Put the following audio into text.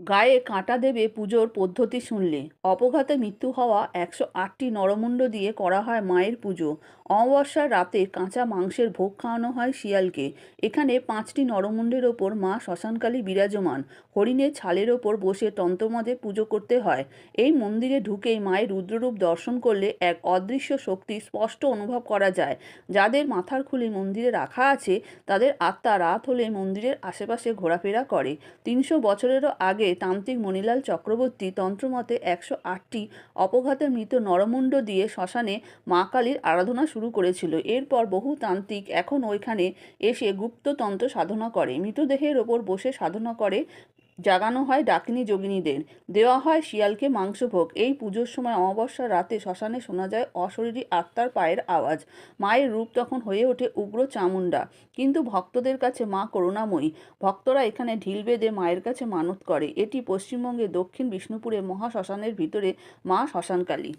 গায়ে কাঁটা দেবে পুজোর পদ্ধতি শুনলে। অপঘাতে মৃত্যু হওয়া একশো আটটি নরমুণ্ড দিয়ে করা হয় মায়ের পুজো। অমাবস্যার রাতে কাঁচা মাংসের ভোগ খাওয়ানো হয় শিয়ালকে। এখানে পাঁচটি নরমুণ্ডের ওপর মা শ্মশানকালী বিরাজমান। হরিণের ছালের ওপর বসে তন্ত্রমদে পুজো করতে হয়। এই মন্দিরে ঢুকেই মায়ের রুদ্ররূপ দর্শন করলে এক অদৃশ্য শক্তি স্পষ্ট অনুভব করা যায়। যাদের মাথার খুলি মন্দিরে রাখা আছে, তাদের আত্মা রাত হলে মন্দিরের আশেপাশে ঘোরাফেরা করে। তিনশো বছরেরও আগে তান্ত্রিক মণিলাল চক্রবর্তী তন্ত্রমতে একশো আটটি অপঘাতে মৃত নরমুণ্ড দিয়ে শ্মশানে মা কালীর আরাধনা শুরু করেছিল। এরপর বহু তান্ত্রিক এখন ওইখানে এসে গুপ্ত তন্ত্র সাধনা করে। মৃতদেহের ওপর বসে সাধনা করে জাগানো হয় ডাকিনী যোগিনীদের। দেওয়া হয় শিয়ালকে মাংসভোগ। এই পুজোর সময় অমাবস্যার রাতে শ্মশানে শোনা যায় অশরীরী আত্মার পায়ের আওয়াজ। মায়ের রূপ তখন হয়ে ওঠে উগ্র চামুণ্ডা। কিন্তু ভক্তদের কাছে মা করুণাময়ী। ভক্তরা এখানে ঢিল বেঁধে মায়ের কাছে মানত করে। এটি পশ্চিমবঙ্গে দক্ষিণ বিষ্ণুপুরে মহা শ্মশানের ভিতরে মা শ্মশানকালী।